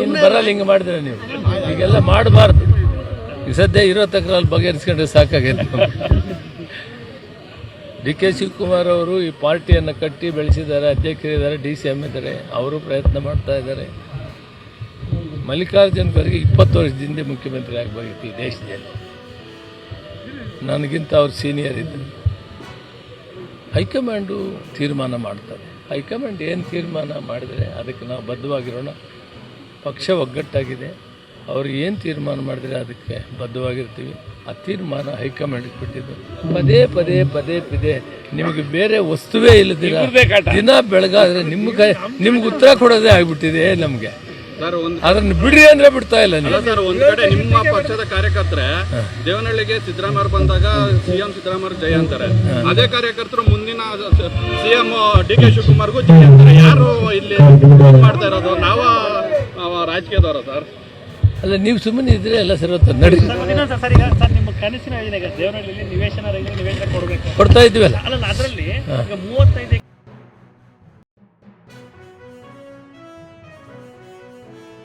ಇನ್ನು ಬರಲ್ಲ ಹಿಂಗೆ ಮಾಡಿದ್ರೆ ನೀವು. ಈಗೆಲ್ಲ ಮಾಡಬಾರ್ದು. ಈ ಸದ್ಯ ಇರೋ ತಕ್ರಲ್ಲಿ ಬಗೆಹರಿಸ್ಕೊಂಡ್ರೆ ಸಾಕಾಗೈತೆ ಡಿ ಕೆ ಶಿವಕುಮಾರ್ ಅವರು ಈ ಪಾರ್ಟಿಯನ್ನು ಕಟ್ಟಿ ಬೆಳೆಸಿದ್ದಾರೆ ಅಧ್ಯಕ್ಷರಿದ್ದಾರೆ ಡಿ ಸಿ ಎಂ ಇದ್ದಾರೆ. ಅವರು ಪ್ರಯತ್ನ ಮಾಡ್ತಾ ಇದ್ದಾರೆ. ಮಲ್ಲಿಕಾರ್ಜುನ್ ಖರ್ಗೆ ಇಪ್ಪತ್ತು ವರ್ಷದಿಂದ ಮುಖ್ಯಮಂತ್ರಿ ಆಗಬೇಕಿತ್ತು ಈ ದೇಶದಲ್ಲಿ. ನನಗಿಂತ ಅವ್ರು ಸೀನಿಯರ್ ಇದ್ದರು. ಹೈಕಮಾಂಡು ತೀರ್ಮಾನ ಮಾಡ್ತಾರೆ. ಹೈಕಮಾಂಡ್ ಏನು ತೀರ್ಮಾನ ಮಾಡಿದರೆ ಅದಕ್ಕೆ ನಾವು ಬದ್ಧವಾಗಿರೋಣ? ಪಕ್ಷ ಒಗ್ಗಟ್ಟಾಗಿದೆ. ಅವರು ಏನು ತೀರ್ಮಾನ ಮಾಡಿದರೆ ಅದಕ್ಕೆ ಬದ್ಧವಾಗಿರ್ತೀವಿ? ಆ ತೀರ್ಮಾನ ಹೈಕಮಾಂಡ್ಗೆ ಬಿಟ್ಟಿದ್ದು ಪದೇ ಪದೇ ಪದೇ ಪದೇ ನಿಮಗೆ ಬೇರೆ ವಸ್ತುವೇ ಇಲ್ಲದಿಲ್ಲ ದಿನ ಬೆಳಗಾದರೆ ನಿಮ್ಮ ಕೈ ನಿಮ್ಗೆ ಉತ್ತರ ಕೊಡೋದೇ ಆಗಿಬಿಟ್ಟಿದೆ ನಮಗೆ. ಅದನ್ನು ಬಿಡ್ರಿ ಅಂದ್ರೆ ಬಿಡ್ತಾ ಇಲ್ಲ ನೀವು ಅಲ್ಲ ಸರ್ ಒಂದ್ ಕಡೆ ನಿಮ್ಮ ಪಕ್ಷದ ಕಾರ್ಯಕರ್ತರೆ ದೇವನಹಳ್ಳಿಗೆ ಸಿದ್ದರಾಮಯ್ಯ ಬಂದಾಗ ಸಿಎಂ ಸಿದ್ದರಾಮಯ್ಯ ಜಯ ಅಂತಾರೆ. ಅದೇ ಕಾರ್ಯಕರ್ತರು ಮುಂದಿನ ಸಿಎಂ ಡಿ ಕೆ ಶಿವಕುಮಾರ್ಗೂ ಜಯ ಅಂತಾರೆ. ಯಾರು ಇಲ್ಲಿ ಮಾಡ್ತಾ ಇರೋದು? ನಾವ ರಾಜಕೀಯದವರ ಸರ್. ಅಲ್ಲ ನೀವು ಸುಮ್ಮನೆ ಇದ್ರೆ ಎಲ್ಲ ಸರ್ ನಡಿ. ಇನ್ನೊಂದು ಸರ್ ಈಗ ಸರ್ ನಿಮ್ಮ ಕನಸಿನ ಯೋಜನೆ ಈಗ ನಿವೇಶನ ರೈತರಿಗೆ ನಿವೇಶನ ಕೊಡ್ಬೇಕು. ಕೊಡ್ತಾ ಇದ್ವಿ ಅಲ್ಲ ಅದರಲ್ಲಿ ಈಗ ಮೂವತ್ತೈದು